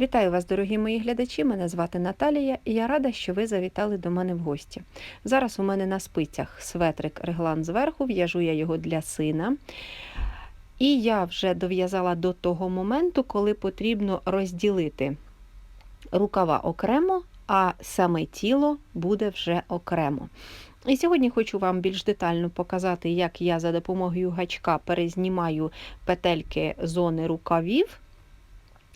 Вітаю вас, дорогі мої глядачі. Мене звати Наталія, і я рада, що ви завітали до мене в гості. Зараз у мене на спицях светрик реглан зверху, в'яжу я його для сина. І я вже дов'язала до того моменту, коли потрібно розділити рукава окремо, а саме тіло буде вже окремо. І сьогодні хочу вам більш детально показати, як я за допомогою гачка перезнімаю петельки зони рукавів.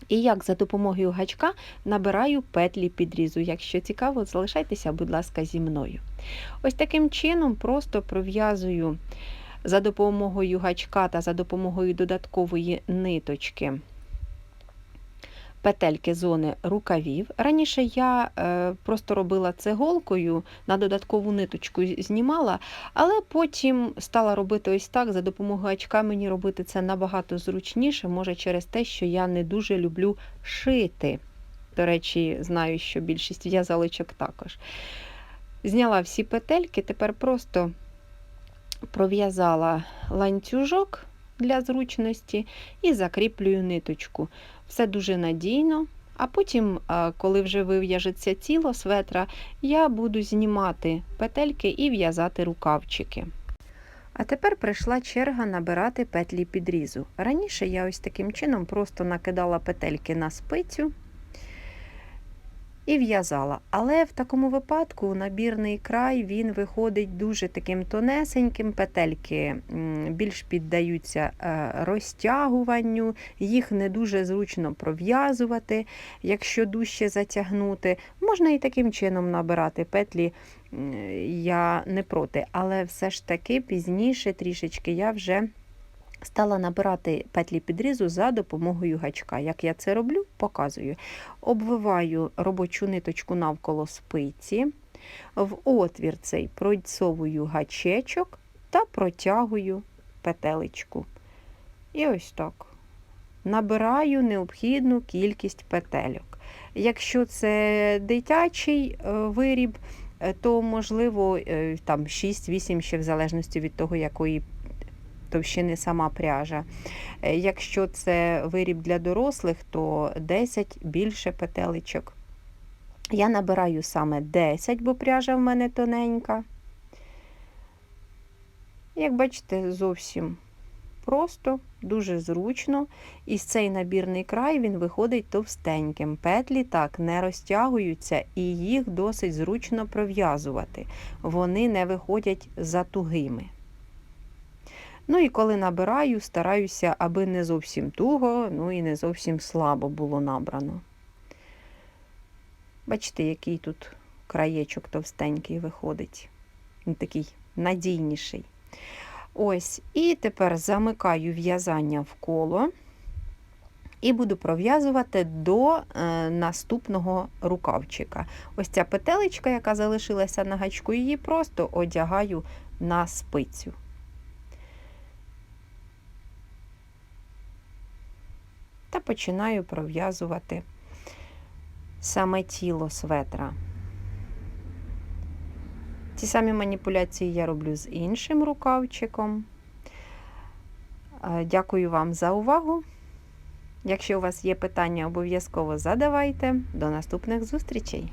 І як за допомогою гачка набираю петлі підрізу. Якщо цікаво, залишайтеся, будь ласка, зі мною. Ось таким чином просто пров'язую за допомогою гачка та за допомогою додаткової ниточки петельки зони рукавів. Раніше я е, просто робила це голкою, на додаткову ниточку знімала, але потім стала робити ось так. За допомогою гачка мені робити це набагато зручніше, може через те, що я не дуже люблю шити. До речі, знаю, що більшість в'язалочок також. Зняла всі петельки, тепер просто пров'язала ланцюжок для зручності і закріплюю ниточку. Все дуже надійно. А потім, коли вже вив'яжеться тіло светра, я буду знімати петельки і в'язати рукавчики. А тепер прийшла черга набирати петлі підрізу. Раніше я ось таким чином просто накидала петельки на спицю і в'язала. Але в такому випадку набірний край він виходить дуже таким тонесеньким, петельки більш піддаються е, розтягуванню, їх не дуже зручно пров'язувати, якщо дужче затягнути. Можна і таким чином набирати петлі. Я не проти, але все ж таки пізніше трішечки я вже Стала набирати петлі підрізу за допомогою гачка. Як я це роблю, показую. Обвиваю робочу ниточку навколо спиці, в отвір цей пройцовую гачечок та протягую петелечку. І ось так. Набираю необхідну кількість петельок. Якщо це дитячий е, виріб, е, то можливо е, там 6-8 ще в залежності від того, якої товщини сама пряжа. Е, якщо це виріб для дорослих, то 10 більше петелечок. Я набираю саме 10, бо пряжа в мене тоненька. Як бачите, зовсім просто, дуже зручно. І цей набірний край він виходить товстеньким. Петлі так не розтягуються, і їх досить зручно пров'язувати. Вони не виходять за тугими. Ну і коли набираю, стараюся, аби не зовсім туго, ну і не зовсім слабо було набрано. Бачите, який тут краєчок товстенький виходить. Він такий надійніший. Ось, і тепер замикаю в'язання в коло і буду пров'язувати до е, наступного рукавчика. Ось ця петелечка, яка залишилася на гачку, її просто одягаю на спицю. Та починаю пров'язувати саме тіло светра. Ті самі маніпуляції я роблю з іншим рукавчиком. Дякую вам за увагу. Якщо у вас є питання, обов'язково задавайте. До наступних зустрічей!